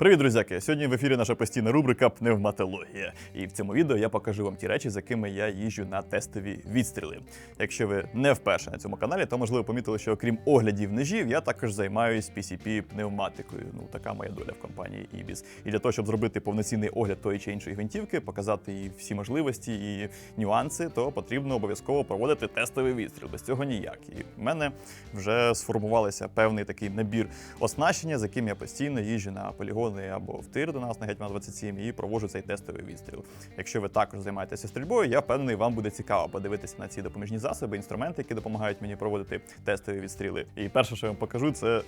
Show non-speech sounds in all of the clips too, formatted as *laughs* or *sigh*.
Привіт, друзяки! Сьогодні в ефірі наша постійна рубрика Пневматологія. І в цьому відео я покажу вам ті речі, з якими я їжджу на тестові відстріли. Якщо ви не вперше на цьому каналі, то можливо помітили, що окрім оглядів ножів, я також займаюсь PCP пневматикою. Ну така моя доля в компанії Ibis. І для того, щоб зробити повноцінний огляд тої чи іншої гвинтівки, показати їй всі можливості і нюанси, то потрібно обов'язково проводити тестовий відстріл. Без цього ніяк. І в мене вже сформувалися певний такий набір оснащення, з яким я постійно їжджу на полігони або в тир до нас на Гетьман 27 і проводжу цей тестовий відстріл. Якщо ви також займаєтеся стрільбою, я впевнений, вам буде цікаво подивитися на ці допоміжні засоби, інструменти, які допомагають мені проводити тестові відстріли. І перше, що я вам покажу, це.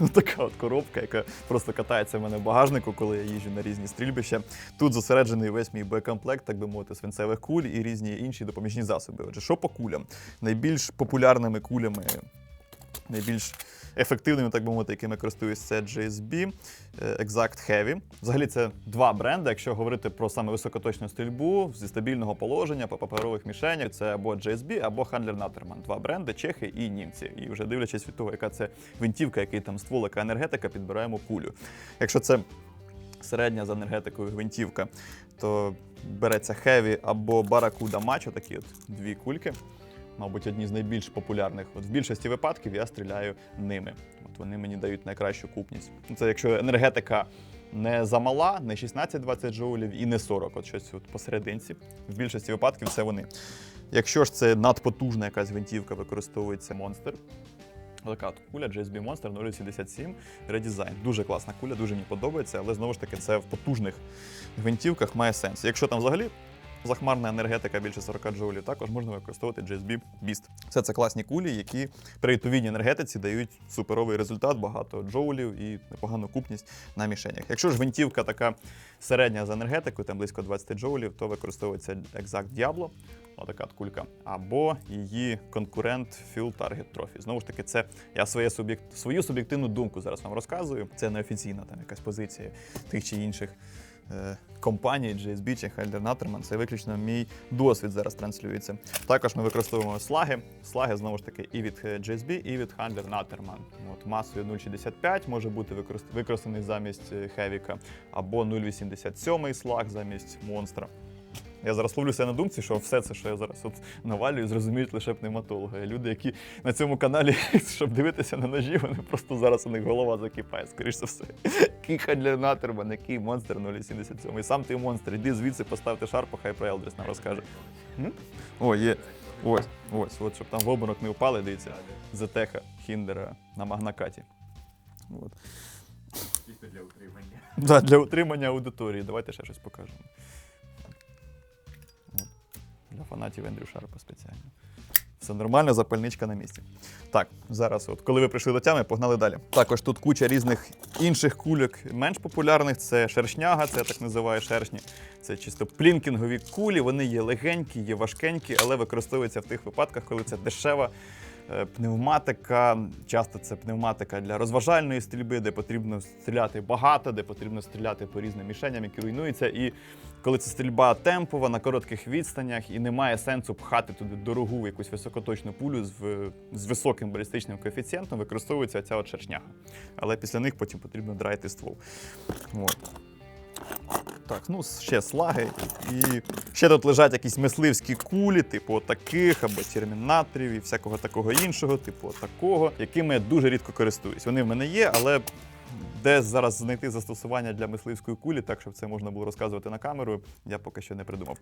*laughs* Така от коробка, яка просто катається в мене в багажнику, коли я їжджу на різні стрільбища. Тут зосереджений весь мій боєкомплект, так би мовити, свинцевих куль і різні інші допоміжні засоби. Отже, що по кулям? Найбільш популярними кулями, найбільш ефективними, так би мовити, якими користуюсь, це GSB, е, Exact Heavy. Взагалі це два бренди. Якщо говорити про саме високоточну стрільбу зі стабільного положення по паперових мішенях, це або GSB, або Handler Natterman. Два бренди, чехи і німці. І вже дивлячись від того, яка це гвинтівка, який там ствол, яка енергетика, підбираємо кулю. Якщо це середня з енергетикою гвинтівка, то береться Heavy або Barracuda Macho, такі от дві кульки мабуть, одні з найбільш популярних. От в більшості випадків я стріляю ними. От вони мені дають найкращу купність. Ну, Це якщо енергетика не замала, не 16-20 джоулів і не 40, от щось от посерединці. В більшості випадків це вони. Якщо ж це надпотужна якась гвинтівка, використовується монстр. Така от куля GSB Monster 077 редизайн. Дуже класна куля, дуже мені подобається, але знову ж таки це в потужних гвинтівках має сенс. Якщо там взагалі захмарна енергетика більше 40 джоулів, також можна використовувати GSB Beast. Все це класні кулі, які при відповідній енергетиці дають суперовий результат, багато джоулів і непогану купність на мішенях. Якщо ж гвинтівка така середня за енергетикою, там близько 20 джоулів, то використовується Exact Diablo, отака от кулька, або її конкурент Fuel Target Trophy. Знову ж таки, це я своє суб'єкт, свою суб'єктивну думку зараз вам розказую. Це не офіційна там якась позиція тих чи інших е, компаній, GSB чи Helder Natterman. Це виключно мій досвід зараз транслюється. Також ми використовуємо слаги. Слаги знову ж таки і від е, GSB, і від Handler Natterman. От масою 0,65 може бути використ- використаний замість е, Хевіка, або 0,87 слаг замість монстра. Я зараз ловлюся на думці, що все це, що я зараз от навалюю, зрозуміють лише пневматологи. Люди, які на цьому каналі, *laughs* щоб дивитися на ножі, вони просто зараз у них голова закипає, скоріш за все. *laughs* Який Хендлер Натерман, який монстр 0,77. І сам ти монстр, іди звідси, поставте шарпа, хай про Елдріс нам розкаже. М? О, є. Ось, ось, от, щоб там в обморок не впали, дивіться. Зетеха Хіндера на магнакаті. От. Чисто для утримання. Да, для утримання аудиторії. Давайте ще щось покажемо. Для фанатів Ендрю Шарпа спеціально. Все нормально, запальничка на місці. Так, зараз, от коли ви прийшли до тями, погнали далі. Також тут куча різних інших кульок, менш популярних. Це шершняга, це я так називаю шершні. Це чисто плінкінгові кулі. Вони є легенькі, є важкенькі, але використовуються в тих випадках, коли це дешева пневматика. Часто це пневматика для розважальної стрільби, де потрібно стріляти багато, де потрібно стріляти по різним мішеням, які руйнуються. І коли це стрільба темпова на коротких відстанях, і немає сенсу пхати туди дорогу якусь високоточну пулю з, з високим балістичним коефіцієнтом, використовується ця от шершняга. Але після них потім потрібно драйти ствол. От. Так, ну ще слаги. І ще тут лежать якісь мисливські кулі, типу таких, або термінаторів і всякого такого іншого, типу такого, якими я дуже рідко користуюсь. Вони в мене є, але де зараз знайти застосування для мисливської кулі, так щоб це можна було розказувати на камеру, я поки що не придумав.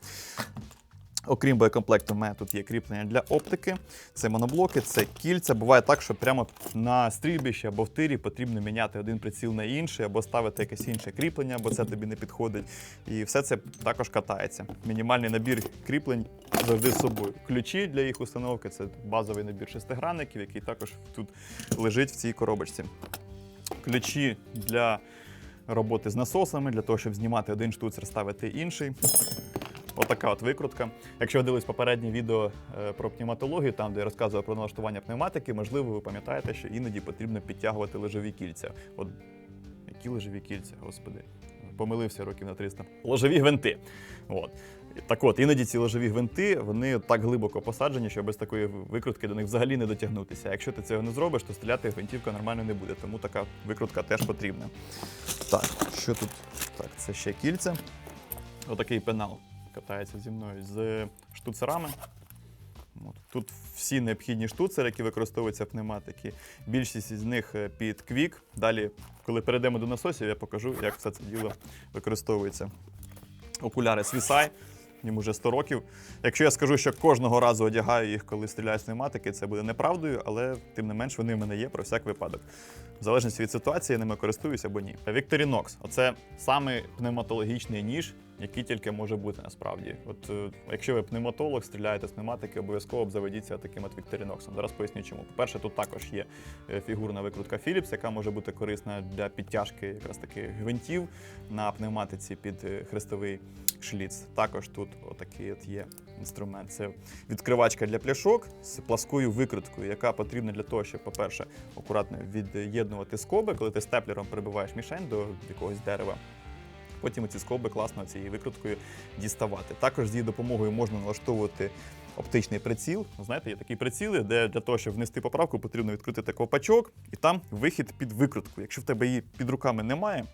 Окрім боєкомплекту, в мене тут є кріплення для оптики, це моноблоки, це кільця. Буває так, що прямо на стрільбищі або в тирі потрібно міняти один приціл на інший, або ставити якесь інше кріплення, бо це тобі не підходить. І все це також катається. Мінімальний набір кріплень завжди з собою. Ключі для їх установки це базовий набір шестигранників, який також тут лежить в цій коробочці. Ключі для роботи з насосами, для того, щоб знімати один штуцер, ставити інший. Отака от викрутка. Якщо ви дивились попереднє відео е, про пневматологію, там де я розказував про налаштування пневматики, можливо, ви пам'ятаєте, що іноді потрібно підтягувати лежові кільця. От які лежові кільця, господи, помилився років на 300. Ложові гвинти. От. Так от, іноді ці ложові гвинти вони так глибоко посаджені, що без такої викрутки до них взагалі не дотягнутися. Якщо ти цього не зробиш, то стріляти гвинтівка нормально не буде. Тому така викрутка теж потрібна. Так, що тут? Так, це ще кільця. Отакий пенал катається зі мною з штуцерами. От. Тут всі необхідні штуцери, які використовуються пневматики. Більшість із них е, під квік. Далі, коли перейдемо до насосів, я покажу, як все це діло використовується. Окуляри Свісай, їм уже 100 років. Якщо я скажу, що кожного разу одягаю їх, коли стріляю з пневматики, це буде неправдою, але тим не менш вони в мене є про всяк випадок. В залежності від ситуації я ними користуюсь або ні. Victorinox – оце самий пневматологічний ніж, який тільки може бути насправді. От е, якщо ви пневматолог, стріляєте з пневматики, обов'язково обзаведіться таким от Victorinox. Зараз поясню чому. По-перше, тут також є е, фігурна викрутка Philips, яка може бути корисна для підтяжки якраз таки гвинтів на пневматиці під е, хрестовий шліц. Також тут отакий от є інструмент. Це відкривачка для пляшок з пласкою викруткою, яка потрібна для того, щоб, по-перше, акуратно від'єднувати скоби, коли ти степлером прибиваєш мішень до якогось дерева. Потім ці скоби класно цією викруткою діставати. Також з її допомогою можна налаштовувати оптичний приціл. Ну, Знаєте, є такі приціли, де для того, щоб внести поправку, потрібно відкрутити ковпачок, і там вихід під викрутку. Якщо в тебе її під руками немає,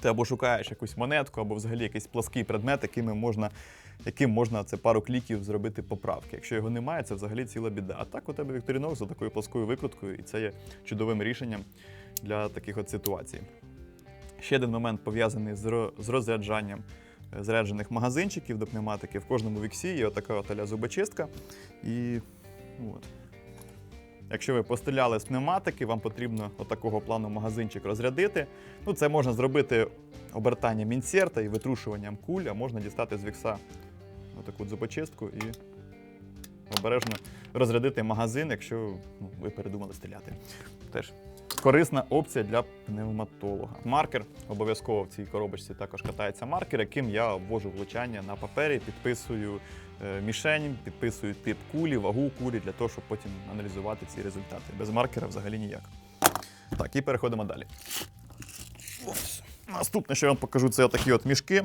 ти або шукаєш якусь монетку, або взагалі якийсь плаский предмет, якими можна, яким можна це пару кліків зробити поправки. Якщо його немає, це взагалі ціла біда. А так у тебе Вікторінок за такою пласкою викруткою, і це є чудовим рішенням для таких от ситуацій. Ще один момент пов'язаний з, розряджанням е, заряджених магазинчиків до пневматики. В кожному віксі є отака оталя зубочистка. І от. Якщо ви постріляли з пневматики, вам потрібно отакого плану магазинчик розрядити. Ну, це можна зробити обертанням інсерта і витрушуванням куль, а можна дістати з вікса отаку зубочистку і обережно розрядити магазин, якщо ну, ви передумали стріляти. Теж корисна опція для пневматолога. Маркер обов'язково в цій коробочці також катається маркер, яким я обвожу влучання на папері, підписую е, мішень, підписую тип кулі, вагу кулі для того, щоб потім аналізувати ці результати. Без маркера взагалі ніяк. Так, і переходимо далі. Наступне, що я вам покажу, це такі от мішки.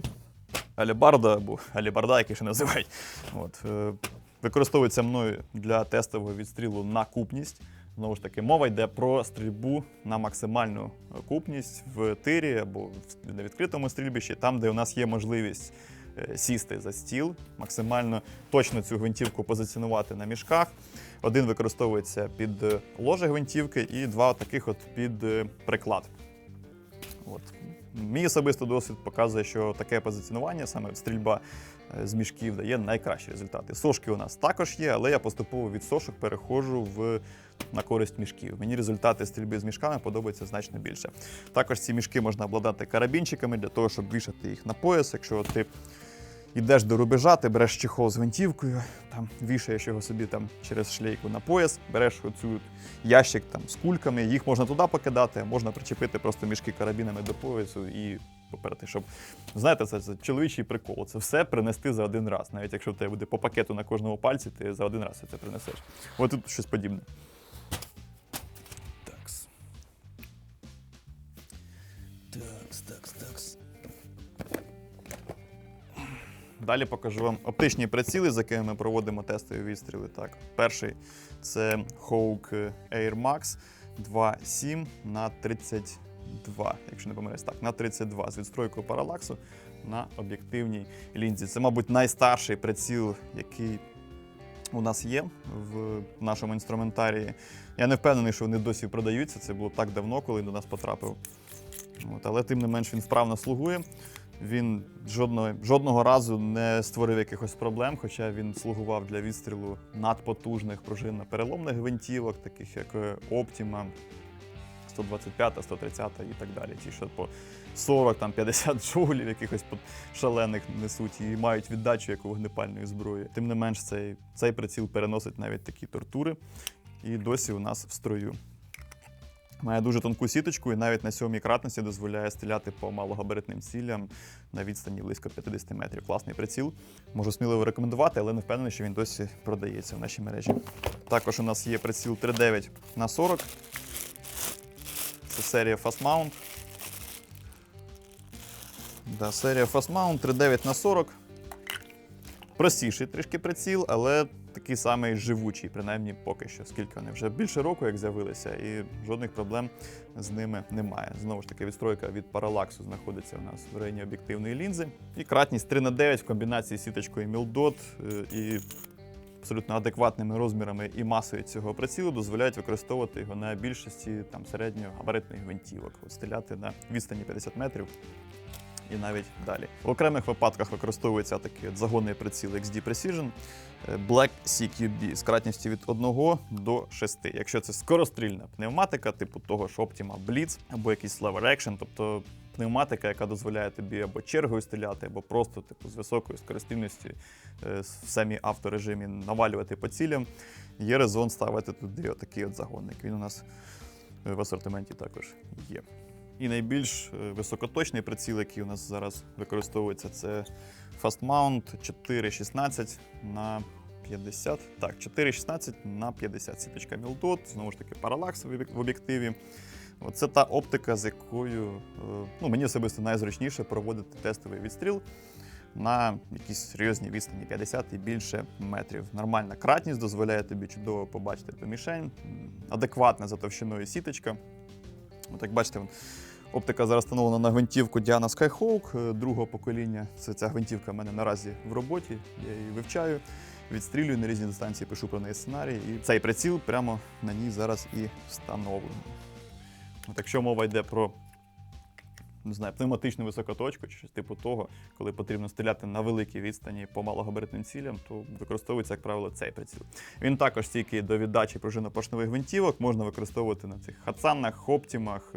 Алібарда або алібарда, які ще називають. От, е, використовується мною для тестового відстрілу на купність. Знову ж таки, мова йде про стрільбу на максимальну купність в тирі або на відкритому стрільбищі, там, де у нас є можливість е, сісти за стіл, максимально точно цю гвинтівку позиціонувати на мішках. Один використовується під е, ложе гвинтівки і два таких от під е, приклад. От. Мій особистий досвід показує, що таке позиціонування, саме стрільба з мішків, дає найкращі результати. Сошки у нас також є, але я поступово від сошок переходжу в, на користь мішків. Мені результати стрільби з мішками подобаються значно більше. Також ці мішки можна обладнати карабінчиками для того, щоб вішати їх на пояс. Якщо ти йдеш до рубежа, ти береш чехол з гвинтівкою, там вішаєш його собі там через шлейку на пояс, береш оцю ящик там з кульками, їх можна туди покидати, можна причепити просто мішки карабінами до поясу і поперти, щоб знаєте, це, це чоловічий прикол. Це все принести за один раз. Навіть якщо в тебе буде по пакету на кожному пальці, ти за один раз це принесеш. Ось тут щось подібне. Далі покажу вам оптичні приціли, з якими ми проводимо тестові відстріли. Так, перший це Hawk Air Max 2.7 на 32, якщо не помиляюсь, так, на 32 з відстройкою паралаксу на об'єктивній лінзі. Це, мабуть, найстарший приціл, який у нас є в нашому інструментарії. Я не впевнений, що вони досі продаються. Це було так давно, коли до нас потрапив. От, але тим не менш він вправно слугує. Він жодного, жодного разу не створив якихось проблем, хоча він слугував для відстрілу надпотужних пружинно-переломних гвинтівок, таких як е, Optima, 125, 130 і так далі. Ті, що по 40, там, 50 *laughs* джоулів якихось шалених несуть і мають віддачу як у вогнепальної зброї. Тим не менш, цей, цей приціл переносить навіть такі тортури і досі у нас в строю. Має дуже тонку сіточку і навіть на сьомій кратності дозволяє стріляти по малогабаритним цілям на відстані близько 50 метрів. Класний приціл. Можу сміливо рекомендувати, але не впевнений, що він досі продається в нашій мережі. Також у нас є приціл 3.9 на 40. Це серія Fast Mount. Да, серія Fast Mount 3.9 на 40. Простіший трішки приціл, але такий самий живучий, принаймні поки що, скільки вони вже більше року, як з'явилися, і жодних проблем з ними немає. Знову ж таки, відстройка від паралаксу знаходиться у нас в районі об'єктивної лінзи. І кратність 3 на 9 в комбінації з сіточкою Мілдот е, і абсолютно адекватними розмірами і масою цього прицілу дозволяють використовувати його на більшості там середньогабаритних гвинтівок, от стріляти на відстані 50 метрів. І навіть далі. В окремих випадках використовується такий загонний приціл XD Precision е, Black CQB з кратністю від 1 до 6. Якщо це скорострільна пневматика, типу того ж Optima Blitz або якийсь lever action, тобто пневматика, яка дозволяє тобі або чергою стріляти, або просто типу, з високою скорострільністю е, в самі авторежимі навалювати по цілям, є резон ставити туди отакий от загонник. Він у нас в асортименті також є. І найбільш е, високоточний приціл, який у нас зараз використовується, це Fast Mount 4.16 на 50. Так, 4.16 на 50 сіточка Мілдот, знову ж таки, паралакс в об'єктиві. Це та оптика, з якою е, ну, мені особисто найзручніше проводити тестовий відстріл на якісь серйозні відстані 50 і більше метрів. Нормальна кратність дозволяє тобі чудово побачити ту мішень, адекватна за товщиною сіточка. От бачите, оптика зараз встановлена на гвинтівку Diana Skyhawk е, другого покоління. Це ця гвинтівка в мене наразі в роботі. Я її вивчаю, відстрілюю на різні дистанції, пишу про неї сценарій. І цей приціл прямо на ній зараз і встановлений. От якщо мова йде про не знаю, пневматичну високоточку чи типу того, коли потрібно стріляти на великій відстані по малогабаритним цілям, то використовується, як правило, цей приціл. Він також стійкий до віддачі пружинно-поршневих гвинтівок, можна використовувати на цих хацанах, хоптімах.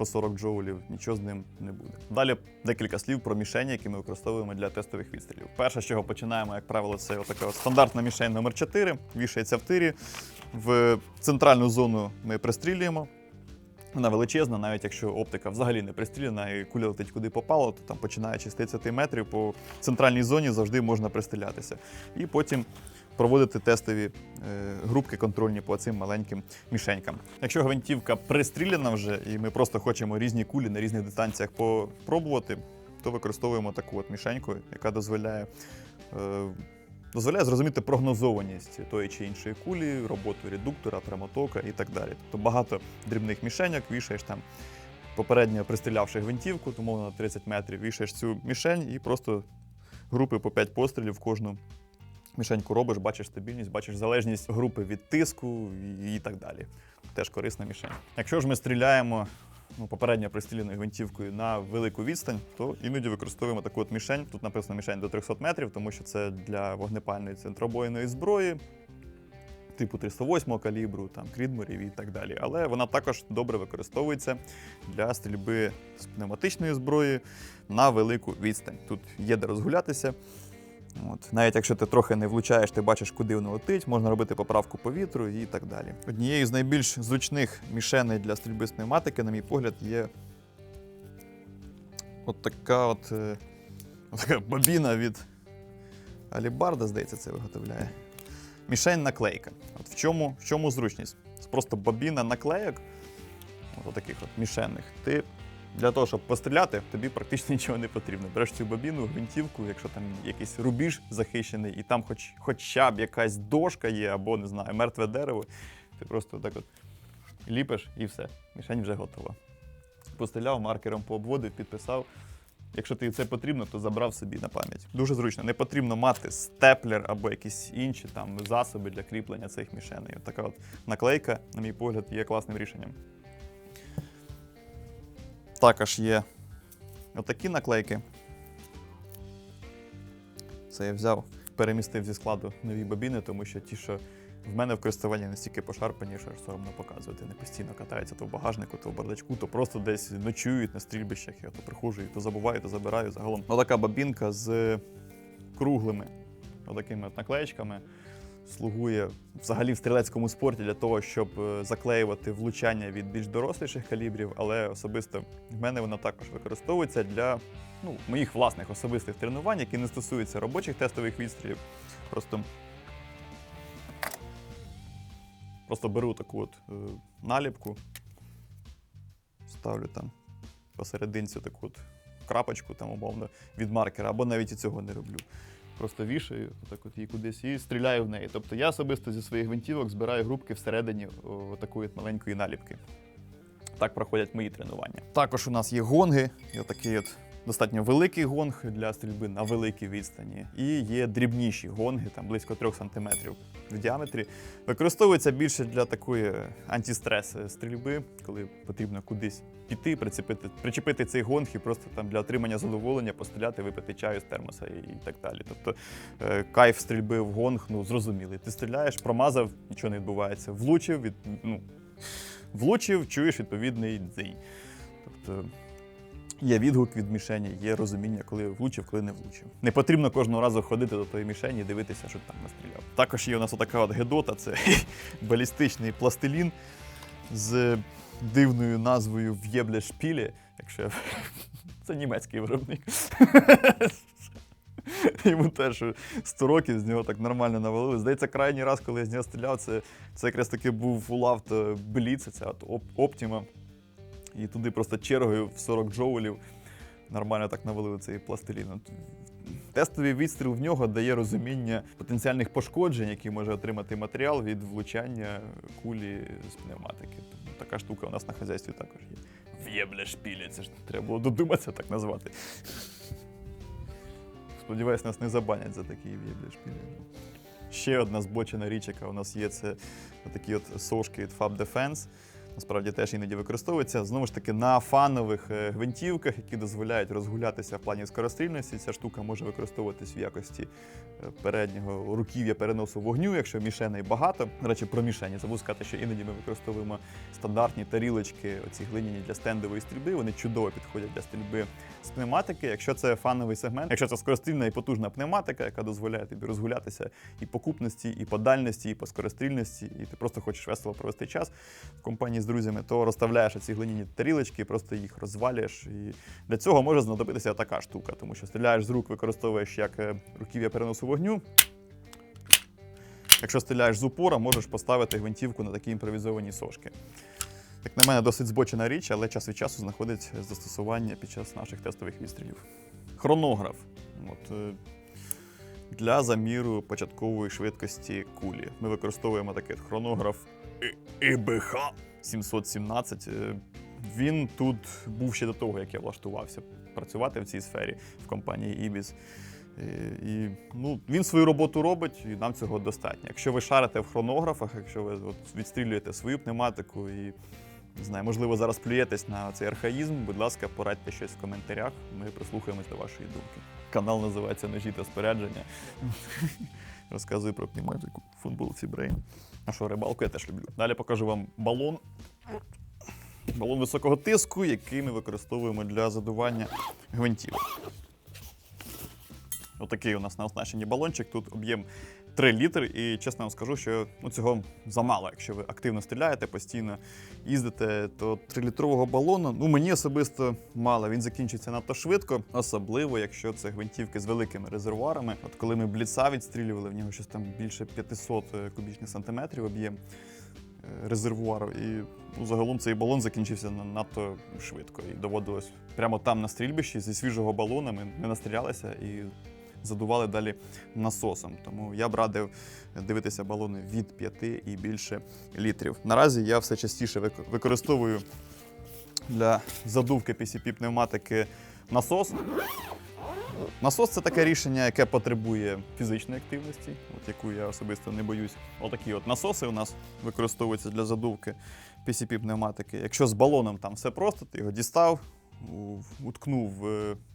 По 40 джоулів, нічого з ним не буде. Далі декілька слів про мішені, які ми використовуємо для тестових відстрілів. Перше, з чого починаємо, як правило, це отака стандартна мішень номер 4 вішається в тирі. В центральну зону ми пристрілюємо. Вона величезна, навіть якщо оптика взагалі не пристріляна і куля летить куди попало, то там починаючи з 30 метрів по центральній зоні завжди можна пристрілятися. І потім проводити тестові е, групки контрольні по цим маленьким мішенькам. Якщо гвинтівка пристріляна вже, і ми просто хочемо різні кулі на різних дистанціях попробувати, то використовуємо таку от мішеньку, яка дозволяє. Е, Дозволяє зрозуміти прогнозованість тої чи іншої кулі, роботу редуктора, прямотока і так далі. Тобто багато дрібних мішеньок, вішаєш там, попередньо пристрілявши гвинтівку, тому на 30 метрів вішаєш цю мішень і просто групи по 5 пострілів в кожну мішеньку робиш, бачиш стабільність, бачиш залежність групи від тиску і, так далі. Теж корисна мішень. Якщо ж ми стріляємо ну, попередньо пристріляною гвинтівкою на велику відстань, то іноді використовуємо таку от мішень. Тут написано мішень до 300 метрів, тому що це для вогнепальної центробойної зброї. Типу 308 калібру, там крідморів і так далі. Але вона також добре використовується для стрільби з пневматичної зброї на велику відстань. Тут є де розгулятися. От. Навіть якщо ти трохи не влучаєш, ти бачиш, куди воно летить, можна робити поправку по вітру і так далі. Однією з найбільш зручних мішеней для стрільби з пневматики, на мій погляд, є от така от, е, така бобіна від Алібарда, здається, це виготовляє. Мішень наклейка. От в чому, в чому зручність? Це просто бобіна наклейок, от таких от мішенних. Ти для того, щоб постріляти, тобі практично *laughs* нічого не потрібно. Береш цю бобіну, гвинтівку, якщо там якийсь рубіж захищений, і там хоч, хоча б якась дошка є, або не знаю, мертве дерево, ти просто так от ліпиш і все. Мішень вже готова. Постріляв маркером по обводу, підписав. Якщо тобі це потрібно, то забрав собі на пам'ять. Дуже зручно. Не потрібно мати степлер або якісь інші там засоби для кріплення цих мішеней. Така от наклейка, на мій погляд, є класним рішенням. Також є отакі наклейки. Це я взяв, перемістив зі складу нові бобіни, тому що ті, що в мене в користуванні настільки пошарпані, що аж соромно показувати. Вони постійно катаються то в багажнику, то в бардачку, то просто десь ночують на стрільбищах. Я то приходжу, то забуваю, то забираю. Загалом отака бобінка з круглими отакими от наклеєчками слугує взагалі в стрілецькому спорті для того, щоб е, заклеювати влучання від більш доросліших калібрів, але особисто в мене вона також використовується для ну, моїх власних особистих тренувань, які не стосуються робочих тестових відстрілів. Просто, просто беру таку от е, наліпку, ставлю там посерединці таку от крапочку, там, умовно, від маркера, або навіть і цього не роблю. Просто вішаю, так от її кудись і стріляю в неї. Тобто я особисто зі своїх гвинтівок збираю грубки всередині такої маленької наліпки. Так проходять мої тренування. Також у нас є гонги, є такий от достатньо великий гонг для стрільби на великій відстані. І є дрібніші гонги, там близько 3 см в діаметрі. Використовується більше для такої антистрес стрільби, коли потрібно кудись піти, прицепити, причепити цей гонг і просто там для отримання задоволення постріляти, випити чаю з термоса і, і так далі. Тобто е, кайф стрільби в гонг, ну зрозумілий. Ти стріляєш, промазав, нічого не відбувається. Влучив, від, ну, влучив, чуєш відповідний дзинь. Тобто є відгук від мішені, є розуміння, коли влучив, коли не влучив. Не потрібно кожного разу ходити до тої мішені і дивитися, що там настріляв. Також є у нас отака от гедота, це *laughs* балістичний пластилін з дивною назвою В'єбле шпілі, якщо *laughs* це німецький виробник. *laughs* Йому теж 100 років з нього так нормально навалили. Здається, крайній раз, коли я з нього стріляв, це, це якраз таки був Улавт Бліц, це от Оп- Optima. І туди просто чергою в 40 джоулів нормально так навалили цей пластилін. Тестовий відстріл в нього дає розуміння потенціальних пошкоджень, які може отримати матеріал від влучання кулі з пневматики. Тому така штука у нас на хазяйстві також є. В'єбля шпілі, це ж треба було додуматися так назвати. Сподіваюсь, нас не забанять за такі в'єбля шпілі. Ще одна збочена річ, яка у нас є, це такі от сошки від Fab Defense. Насправді теж іноді використовується. Знову ж таки, на фанових е, гвинтівках, які дозволяють розгулятися в плані скорострільності, ця штука може використовуватись в якості е, переднього руків'я переносу вогню, якщо мішеней багато. До речі, про мішені забув сказати, що іноді ми використовуємо стандартні тарілочки, оці глиняні для стендової стрільби. Вони чудово підходять для стрільби з пневматики. Якщо це фановий сегмент, якщо це скорострільна і потужна пневматика, яка дозволяє тобі розгулятися і по купності, і по дальності, і по скорострільності, і ти просто хочеш весело провести час в компанії з друзями, то розставляєш ці глиняні тарілочки, просто їх розвалюєш. І для цього може знадобитися така штука, тому що стріляєш з рук, використовуєш як е, руків'я переносу вогню. Якщо стріляєш з упора, можеш поставити гвинтівку на такі імпровізовані сошки. Як на мене, досить збочена річ, але час від часу знаходить застосування під час наших тестових відстрілів. Хронограф. От, е, для заміру початкової швидкості кулі. Ми використовуємо такий хронограф ІБХ 717. Е, Він тут був ще до того, як я влаштувався працювати в цій сфері в компанії Ibis. Е, І ну, він свою роботу робить, і нам цього достатньо. Якщо ви шарите в хронографах, якщо ви от, відстрілюєте свою пневматику і не знаю, можливо, зараз плюєтесь на цей архаїзм, будь ласка, порадьте щось в коментарях. Ми прислухаємось до вашої думки. Канал називається Ножі та спорядження. Розказую про пневматику в футболці Брейн. А що, рибалку я теж люблю. Далі покажу вам балон. Балон високого тиску, який ми використовуємо для задування гвинтів. Отакий у нас на оснащенні балончик. Тут об'єм 3 літри, і чесно вам скажу, що ну, цього замало. Якщо ви активно стріляєте, постійно їздите, то 3-літрового балону, ну мені особисто мало. Він закінчиться надто швидко, особливо якщо це гвинтівки з великими резервуарами. От коли ми бліца відстрілювали, в нього щось там більше 500 кубічних сантиметрів об'єм е, резервуару. І ну, загалом цей балон закінчився на- надто швидко. І доводилось прямо там на стрільбищі зі свіжого балона ми не настрілялися і задували далі насосом. Тому я б радив дивитися балони від 5 і більше літрів. Наразі я все частіше використовую для задувки PCP пневматики насос. Насос це таке рішення, яке потребує фізичної активності, от яку я особисто не боюсь. Отакі от насоси у нас використовуються для задувки PCP пневматики. Якщо з балоном там все просто, ти його дістав, уткнув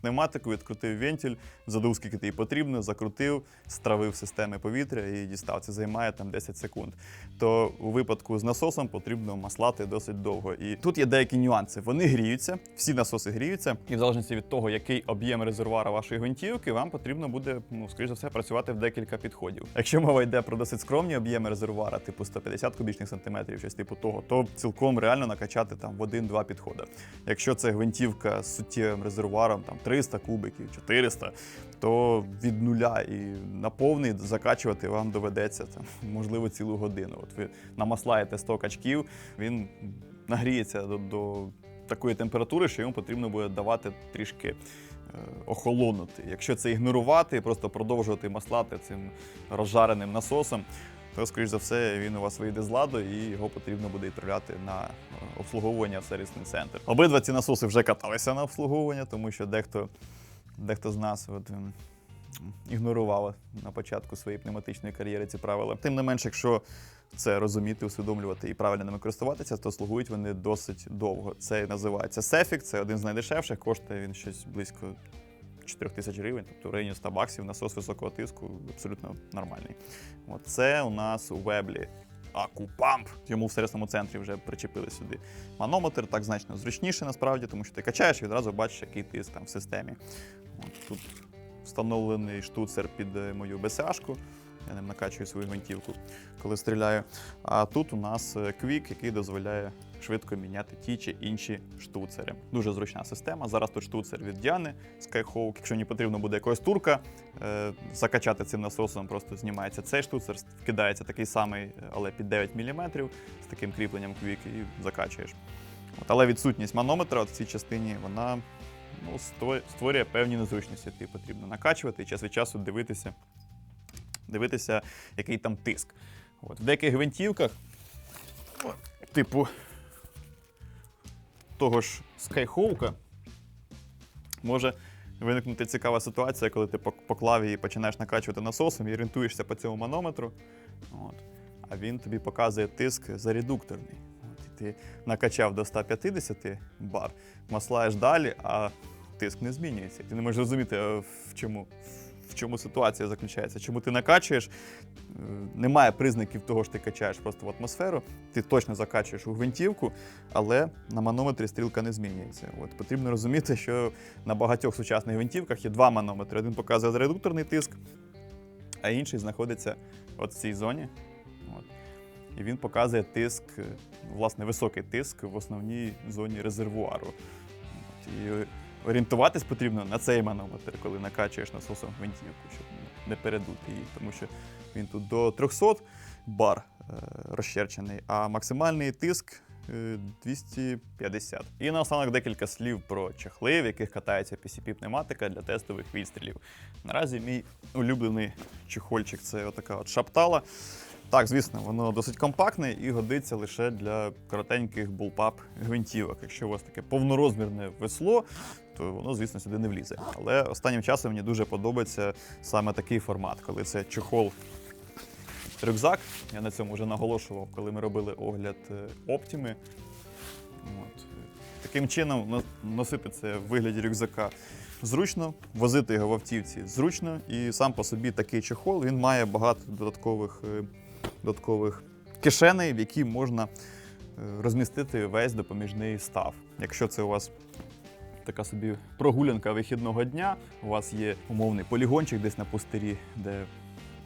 пневматику, відкрутив вентиль, задув скільки тобі потрібно, закрутив, стравив системи повітря і дістав. Це займає там 10 секунд. То у випадку з насосом потрібно маслати досить довго. І тут є деякі нюанси. Вони гріються, всі насоси гріються, і в залежності від того, який об'єм резервуара вашої гвинтівки, вам потрібно буде, ну, скоріш за все, працювати в декілька підходів. Якщо мова йде про досить скромні об'єми резервуара, типу 150 кубічних сантиметрів, щось типу того, то цілком реально накачати там в один-два підходи. Якщо це гвинтівка з суттєвим резервуаром, там 300 кубиків, 400, то від нуля і на закачувати вам доведеться там, *laughs* можливо цілу годину. От ви намаслаєте 100 качків, він нагріється до, до такої температури, що йому потрібно буде давати трішки охолонути. Якщо це ігнорувати, просто продовжувати маслати цим розжареним насосом, то, скоріш за все, він у вас вийде з ладу і його потрібно буде відправляти на е, обслуговування в сервісний центр. Обидва ці насоси вже каталися на обслуговування, тому що дехто, дехто з нас от, ем, ігнорував на початку своєї пневматичної кар'єри ці правила. Тим не менш, якщо це розуміти, усвідомлювати і правильно ними користуватися, то слугують вони досить довго. Це називається Сефік, це один з найдешевших, коштує він щось близько 4 тисяч гривень, тобто в районі 100 баксів, насос високого тиску абсолютно нормальний. От це у нас у Веблі Акупамп. Йому в сервісному центрі вже причепили сюди манометр, так значно зручніше насправді, тому що ти качаєш і відразу бачиш, який тиск там в системі. От тут встановлений штуцер під е, мою БСАшку. Я ним накачую свою гвинтівку, коли стріляю. А тут у нас е, квік, який дозволяє швидко міняти ті чи інші штуцери. Дуже зручна система. Зараз тут штуцер від Діани Skyhawk. Якщо мені потрібно буде якогось турка е, закачати цим насосом, просто знімається цей штуцер, вкидається такий самий, е, але під 9 мм з таким кріпленням квік і закачуєш. От, але відсутність манометра от в цій частині вона ну, створює певні незручності. Тобі потрібно накачувати і час від часу дивитися, дивитися, який там тиск. От, в деяких гвинтівках, типу того ж Skyhawk, може виникнути цікава ситуація, коли ти по, по клаві починаєш накачувати насосом і орієнтуєшся по цьому манометру. От, а він тобі показує тиск заредукторний. От, і ти накачав до 150 бар, маслаєш далі, а тиск не змінюється. Ти не можеш зрозуміти, в чому, в чому ситуація заключається. Чому ти накачуєш, е, немає признаків того, що ти качаєш просто в атмосферу, ти точно закачуєш у гвинтівку, але на манометрі стрілка не змінюється. От потрібно розуміти, що на багатьох сучасних гвинтівках є два манометри. Один показує редукторний тиск, а інший знаходиться от в цій зоні. От. І він показує тиск, е, власне, високий тиск в основній зоні резервуару. І орієнтуватись потрібно на цей манометр, коли накачуєш насосом гвинтівку, щоб не передути її, тому що він тут до 300 бар е, розчерчений, а максимальний тиск е, 250. І наостанок декілька слів про чехли, в яких катається PCP-пневматика для тестових відстрілів. Наразі мій улюблений чехольчик це отака от шаптала. Так, звісно, воно досить компактне і годиться лише для коротеньких булпап гвинтівок. Якщо у вас таке повнорозмірне весло, то воно, звісно, сюди не влізе. Але останнім часом мені дуже подобається саме такий формат, коли це чехол рюкзак. Я на цьому вже наголошував, коли ми робили огляд е, оптіми. От. Таким чином носити це в вигляді рюкзака зручно, возити його в автівці зручно, і сам по собі такий чехол він має багато додаткових, е, додаткових кишеней, в які можна е, розмістити весь допоміжний став. Якщо це у вас така собі прогулянка вихідного дня, у вас є умовний полігончик десь на пустирі, де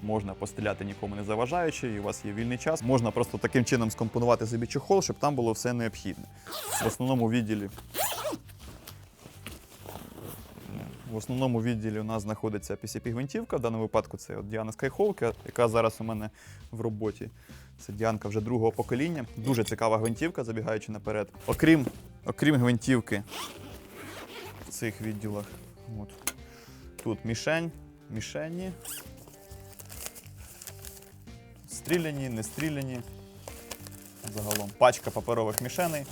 можна постріляти нікому не заважаючи, і у вас є вільний час. Можна просто таким чином скомпонувати собі чохол, щоб там було все необхідне. В основному відділі. В основному відділі у нас знаходиться PCP-гвинтівка. В даному випадку це от Діана Skyhawk, яка зараз у мене в роботі. Це Діанка вже другого покоління. Дуже цікава гвинтівка, забігаючи наперед. Окрім, окрім гвинтівки цих відділах. От. Тут мішень, мішені. Стріляні, не стріляні. Загалом пачка паперових мішеней,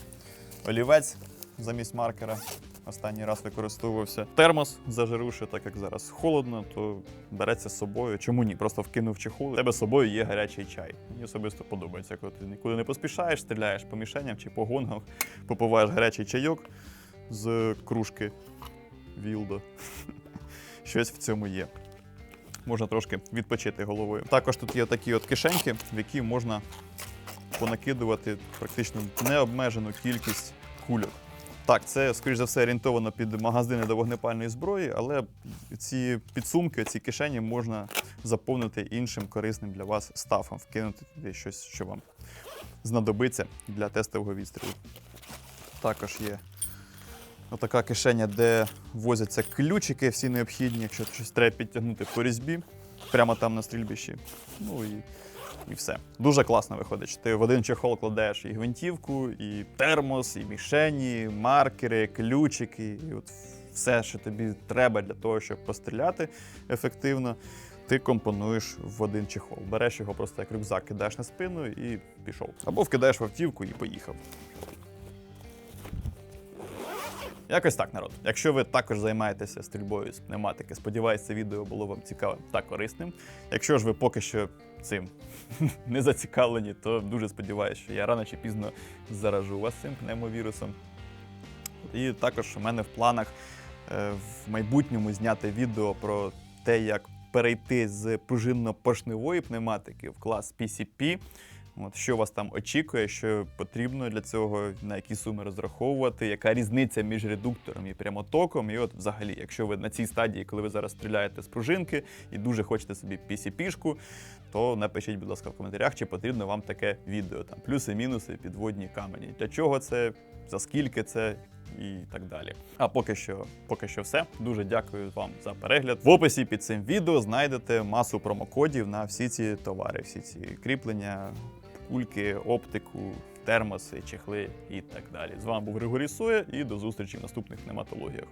олівець замість маркера. Останній раз використовувався термос зажируши, так як зараз холодно, то береться з собою. Чому ні? Просто вкинув чехол. У тебе з собою є гарячий чай. Мені особисто подобається, коли ти нікуди не поспішаєш, стріляєш по мішеням чи по гонгах, попиваєш гарячий чайок з кружки Вілдо. *laughs* Щось в цьому є. Можна трошки відпочити головою. Також тут є такі от кишеньки, в які можна понакидувати практично необмежену кількість кульок. Так, це, скоріш за все, орієнтовано під магазини до вогнепальної зброї, але ці підсумки, ці кишені можна заповнити іншим корисним для вас стафом, вкинути туди щось, що вам знадобиться для тестового відстрілу. Також є отака кишеня, де возяться ключики, всі необхідні, якщо щось треба підтягнути по різьбі, прямо там на стрільбищі. Ну і, і все. Дуже класно виходить. Ти в один чехол кладеш і гвинтівку, і термос, і мішені, і маркери, ключики. І от все, що тобі треба для того, щоб постріляти ефективно, ти компонуєш в один чехол. Береш його просто як рюкзак, кидаєш на спину і пішов. Або вкидаєш в автівку і поїхав. Якось так, народ. Якщо ви також займаєтеся стрільбою з пневматики, сподіваюся, це відео було вам цікавим та корисним. Якщо ж ви поки що цим *laughs* не зацікавлені, то дуже сподіваюся, що я рано чи пізно заражу вас цим пневмовірусом. І також у мене в планах е, в майбутньому зняти відео про те, як перейти з пружинно-поршневої пневматики в клас PCP. От, що вас там очікує, що потрібно для цього, на які суми розраховувати, яка різниця між редуктором і прямотоком. І от взагалі, якщо ви на цій стадії, коли ви зараз стріляєте з пружинки і дуже хочете собі PCP-шку, то напишіть, будь ласка, в коментарях, чи потрібно вам таке відео. Там плюси, мінуси, підводні камені. Для чого це, за скільки це і так далі. А поки що, поки що все. Дуже дякую вам за перегляд. В описі під цим відео знайдете масу промокодів на всі ці товари, всі ці кріплення, кульки, оптику, термоси, чехли і так далі. З вами був Григорій Соя і до зустрічі в наступних нематологіях.